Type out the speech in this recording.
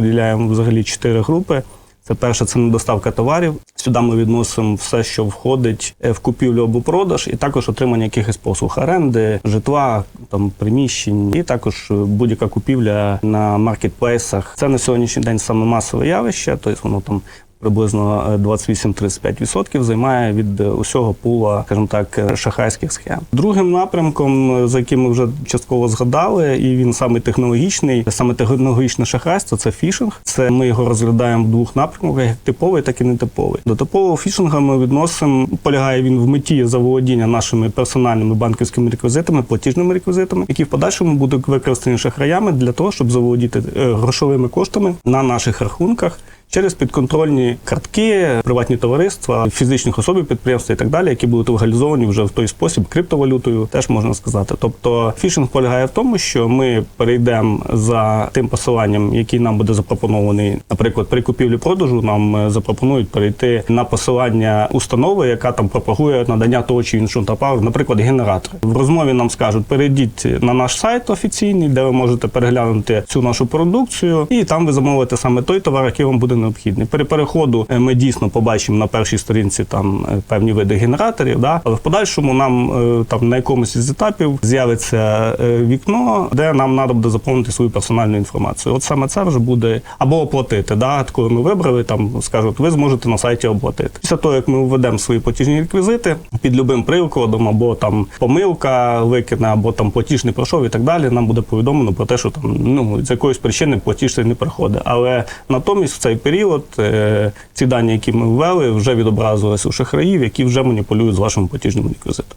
розподіляємо взагалі чотири групи. Це перше, це недоставка товарів. Сюди ми відносимо все, що входить е, в купівлю або продаж, і також отримання якихось послуг оренди, житла, там приміщень, і також е, будь-яка купівля на маркетплейсах. Це на сьогоднішній день саме масове явище, тобто воно там. Приблизно е, 28-35% займає від е, усього пула, скажімо так, е, шахрайських схем. Другим напрямком, е, за яким ми вже частково згадали, і він саме технологічний, саме технологічне шахрайство це фішинг. Це ми його розглядаємо в двох напрямках: як типовий, так і нетиповий. До типового фішинга ми відносимо. Полягає він в меті заволодіння нашими персональними банківськими реквізитами, платіжними реквізитами, які в подальшому будуть використані шахраями для того, щоб заволодіти е, грошовими коштами на наших рахунках через підконтрольні картки, приватні товариства, фізичних особ, підприємства і так далі, які будуть легалізовані вже в той спосіб криптовалютою, теж можна сказати. Тобто фішинг полягає в тому, що ми перейдемо за тим посиланням, який нам буде запропонований, наприклад, при купівлі продажу нам е, запропонують перейти на посилання установи, яка там пропагує надання того чи іншого товару, наприклад, генератор. В розмові нам скажуть, перейдіть на наш сайт офіційний, де ви можете переглянути цю нашу продукцію, і там ви замовите саме той товар, який вам буде необхідний. Переходу е, ми дійсно побачимо на першій сторінці там е, певні види генераторів, да? але в подальшому нам е, там на якомусь із етапів з'явиться вікно, де нам треба буде заповнити свою персональну інформацію. От саме це вже буде або оплатити. Да? Коли ми вибрали, там скажуть, ви зможете на сайті оплатити. Після того, як ми введемо свої платіжні реквізити під любим прикладом, або там помилка викине, або там платіж не пройшов і так далі, нам буде повідомлено про те, що там ну з якоїсь причини платіж не проходить. Але натомість в цей період е, ці дані, які ми ввели, вже відобразилися у шахраїв, які вже маніпулюють з вашим платіжним реквізитом.